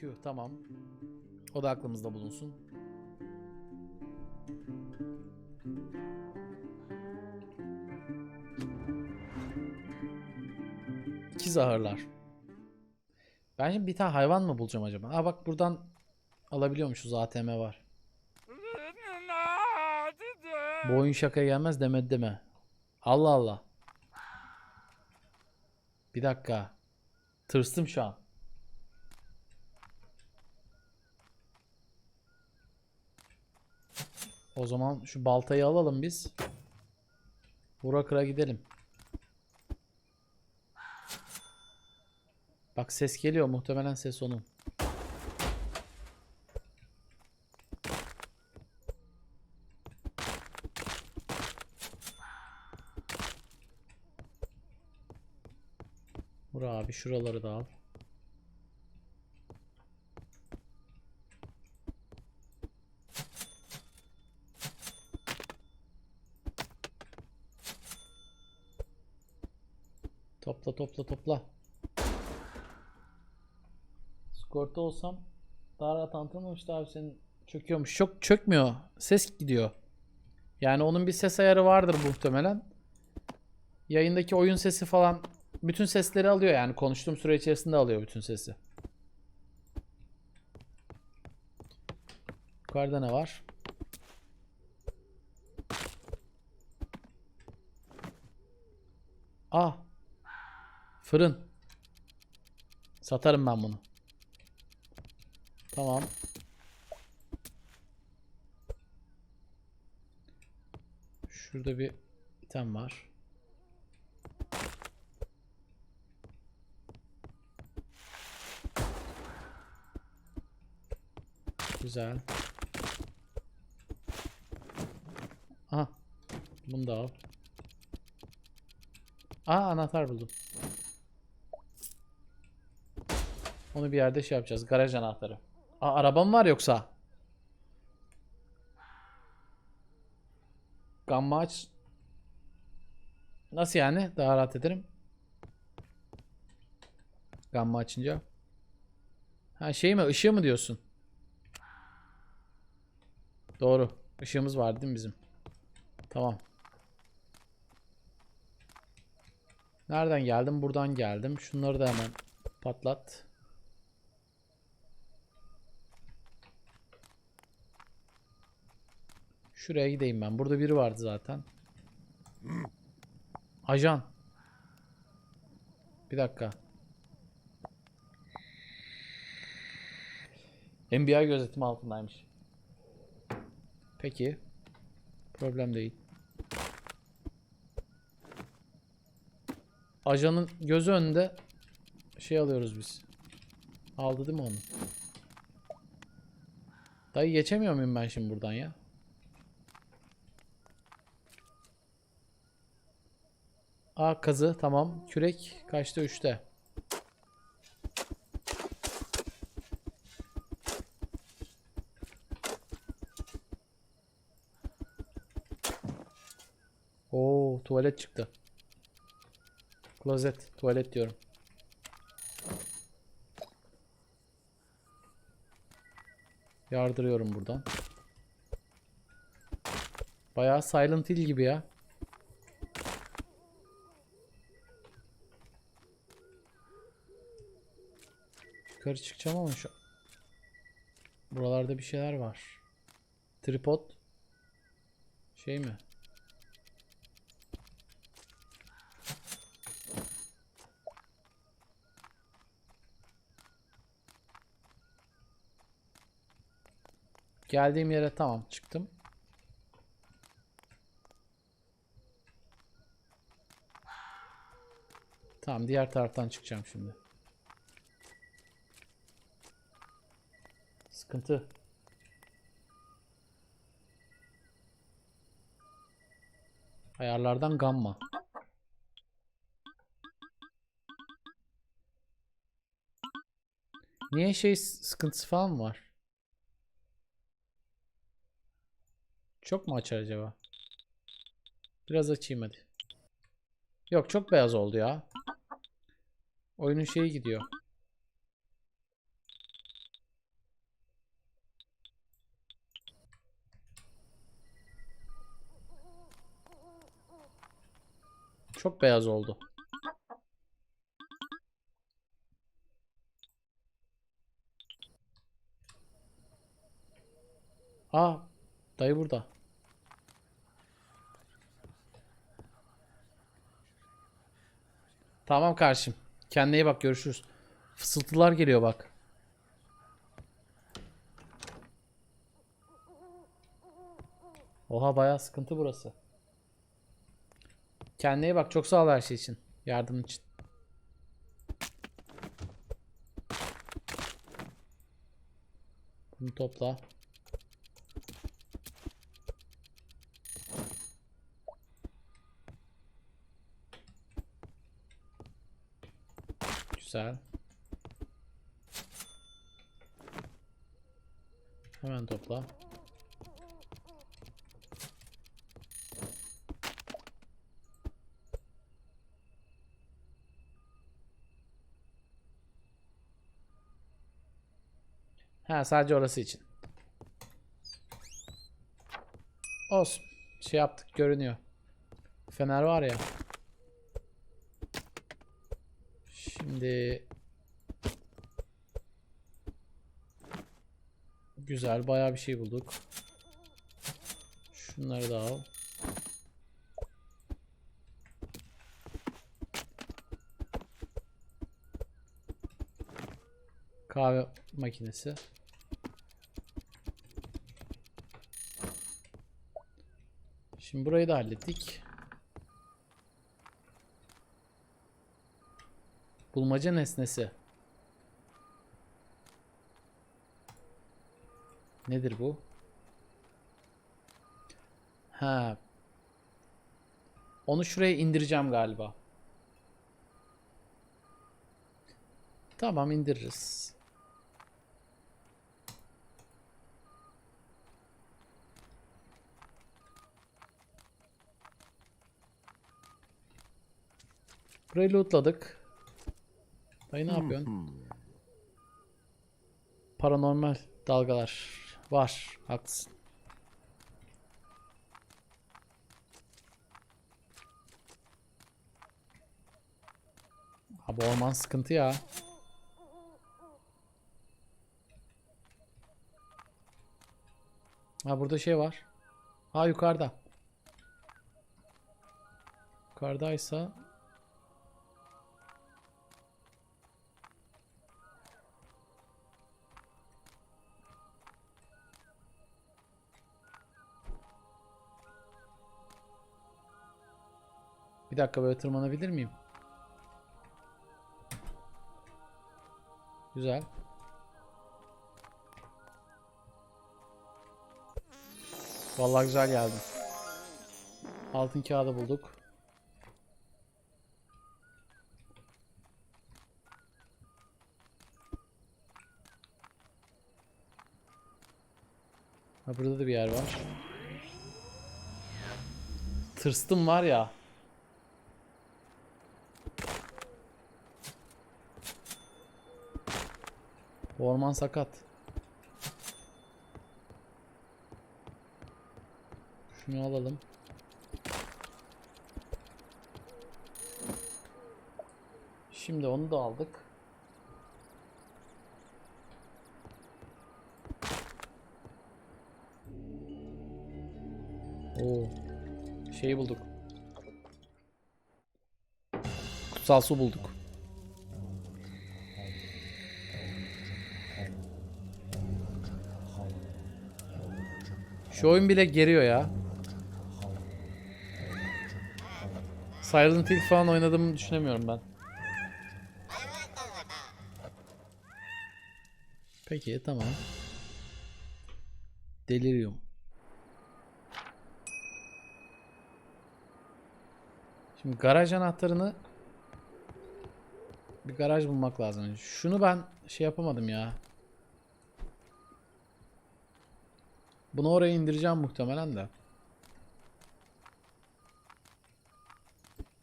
Q tamam. O da aklımızda bulunsun. İki zahırlar. Ben şimdi bir tane hayvan mı bulacağım acaba? Aa bak buradan alabiliyormuşuz ATM var. Bu oyun şakaya gelmez demedi deme. Allah Allah. Bir dakika. Tırstım şu an. O zaman şu baltayı alalım biz. Burakır'a gidelim. Bak ses geliyor. Muhtemelen ses onun. Burak abi şuraları da al. Topla topla. Skorta olsam daha rahat antrenmamıştı abi senin çöküyormuş. Çok çökmüyor. Ses gidiyor. Yani onun bir ses ayarı vardır muhtemelen. Yayındaki oyun sesi falan bütün sesleri alıyor yani konuştuğum süre içerisinde alıyor bütün sesi. Yukarıda ne var? Ah. Fırın. Satarım ben bunu. Tamam. Şurada bir item var. Güzel. Aha. Bunu da al. Aa anahtar buldum. Onu bir yerde şey yapacağız. Garaj anahtarı. Aa arabam var yoksa? Gamma aç. Nasıl yani? Daha rahat ederim. Gamma açınca. Ha şey mi? Işığı mı diyorsun? Doğru. Işığımız vardı değil mi bizim? Tamam. Nereden geldim? Buradan geldim. Şunları da hemen patlat. Şuraya gideyim ben. Burada biri vardı zaten. Ajan. Bir dakika. NBA gözetimi altındaymış. Peki. Problem değil. Ajanın gözü önünde şey alıyoruz biz. Aldı değil mi onu? Dayı geçemiyor muyum ben şimdi buradan ya? A kazı tamam. Kürek kaçta? 3'te. Oo tuvalet çıktı. Klozet, tuvalet diyorum. Yardırıyorum buradan. Bayağı Silent Hill gibi ya. Yukarı çıkacağım ama şu buralarda bir şeyler var. Tripod şey mi? Geldiğim yere tamam çıktım. Tamam diğer taraftan çıkacağım şimdi. Sıkıntı. Ayarlardan gamma. Niye şey sıkıntısı falan var? Çok mu açar acaba? Biraz açayım hadi. Yok çok beyaz oldu ya. Oyunun şeyi gidiyor. Çok beyaz oldu. Aa, dayı burada. Tamam karşım. Kendine iyi bak görüşürüz. Fısıltılar geliyor bak. Oha bayağı sıkıntı burası. Kendine bak. Çok sağ ol her şey için. Yardım için. Bunu topla. Güzel. Hemen topla. Ha sadece orası için. Olsun. Şey yaptık görünüyor. Fener var ya. Şimdi Güzel bayağı bir şey bulduk. Şunları da al. Kahve makinesi. Şimdi burayı da hallettik. Bulmaca nesnesi. Nedir bu? Ha. Onu şuraya indireceğim galiba. Tamam indiririz. Burayı lootladık. Dayı ne yapıyorsun? Paranormal dalgalar var. Haklısın. Abi orman sıkıntı ya. Ha burada şey var. Ha yukarıda. Yukarıdaysa Bir dakika böyle tırmanabilir miyim? Güzel. Vallahi güzel geldim. Altın kağıdı bulduk. Ha burada da bir yer var. Tırstım var ya. Orman sakat. Şunu alalım. Şimdi onu da aldık. Oo. Şeyi bulduk. Kutsal su bulduk. Şu oyun bile geriyor ya. Silent Hill falan oynadığımı düşünemiyorum ben. Peki tamam. Delirium. Şimdi garaj anahtarını bir garaj bulmak lazım. Şunu ben şey yapamadım ya. Bunu oraya indireceğim muhtemelen de.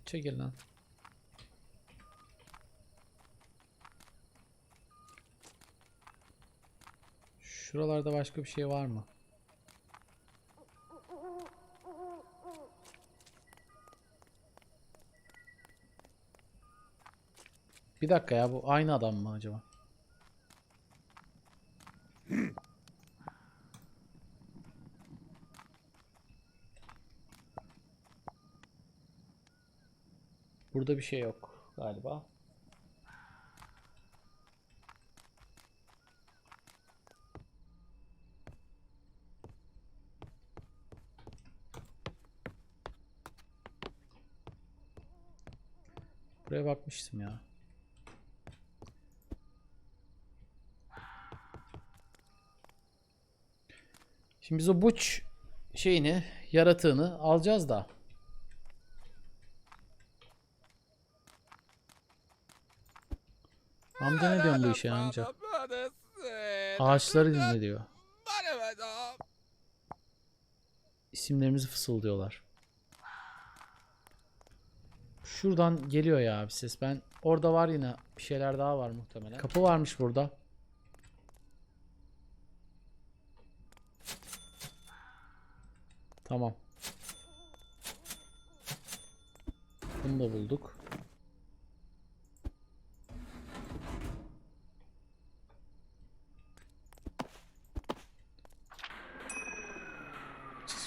Çekil lan. Şuralarda başka bir şey var mı? Bir dakika ya bu aynı adam mı acaba? Burada bir şey yok galiba. Buraya bakmıştım ya. Şimdi biz o buç şeyini, yaratığını alacağız da. Amca ne diyorsun bu işe amca? Ağaçları dinle diyor. İsimlerimizi fısıldıyorlar. Şuradan geliyor ya bir ses. Ben orada var yine bir şeyler daha var muhtemelen. Kapı varmış burada. Tamam. Bunu da bulduk.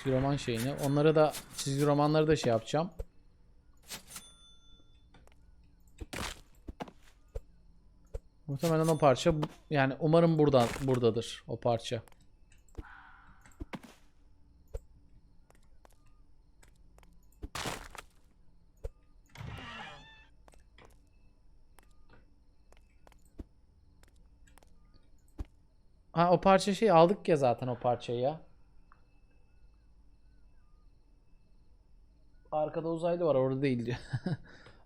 Çizgi roman şeyini. Onları da çizgi romanları da şey yapacağım. Muhtemelen o parça yani umarım buradan buradadır o parça. Ha o parça şey aldık ya zaten o parçayı ya. Arkada uzaylı var orada değil diyor.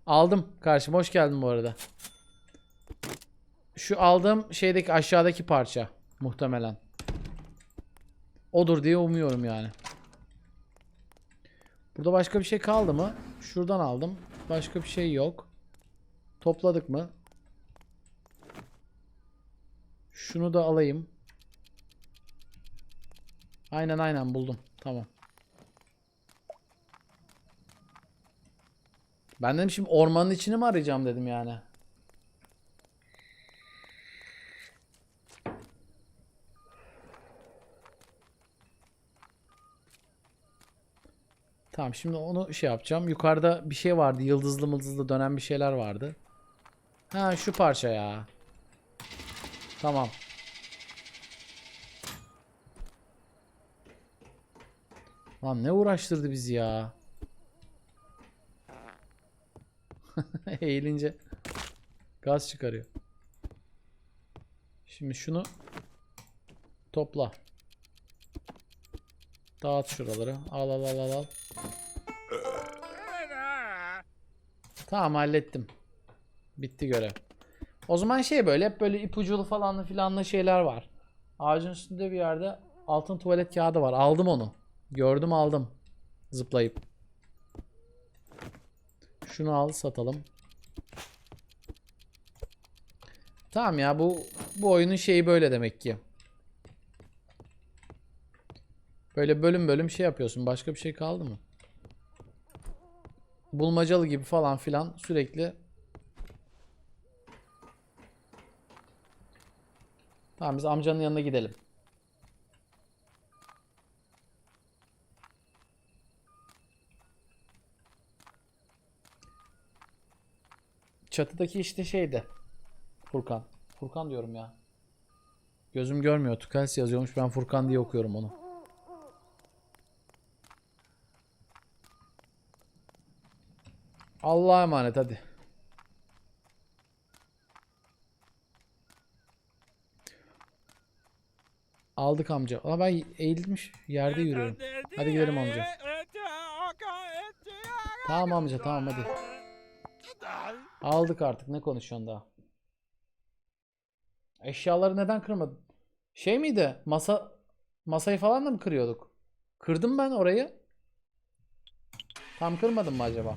Aldım karşıma hoş geldin bu arada. Şu aldığım şeydeki aşağıdaki parça muhtemelen. Odur diye umuyorum yani. Burada başka bir şey kaldı mı? Şuradan aldım. Başka bir şey yok. Topladık mı? Şunu da alayım. Aynen aynen buldum. Tamam. Ben dedim şimdi ormanın içini mi arayacağım dedim yani. Tamam şimdi onu şey yapacağım. Yukarıda bir şey vardı. Yıldızlı mıldızlı dönen bir şeyler vardı. Ha şu parça ya. Tamam. Lan ne uğraştırdı bizi ya. Eğilince gaz çıkarıyor. Şimdi şunu topla. Dağıt şuraları. Al al al al al. Tamam hallettim. Bitti görev. O zaman şey böyle hep böyle ipuculu falanlı filanlı şeyler var. Ağacın üstünde bir yerde altın tuvalet kağıdı var. Aldım onu. Gördüm aldım. Zıplayıp. Şunu al satalım. Tamam ya bu bu oyunun şeyi böyle demek ki. Böyle bölüm bölüm şey yapıyorsun. Başka bir şey kaldı mı? Bulmacalı gibi falan filan sürekli. Tamam biz amcanın yanına gidelim. Çatıdaki işte şeydi. Furkan. Furkan diyorum ya. Gözüm görmüyor. Tukels yazıyormuş. Ben Furkan diye okuyorum onu. Allah'a emanet hadi. Aldık amca. Ama ben eğilmiş yerde yürüyorum. Hadi gidelim amca. Tamam amca tamam hadi. Aldık artık ne konuşuyorsun daha? Eşyaları neden kırmadın? Şey miydi? Masa masayı falan da mı kırıyorduk? Kırdım ben orayı. Tam kırmadım mı acaba?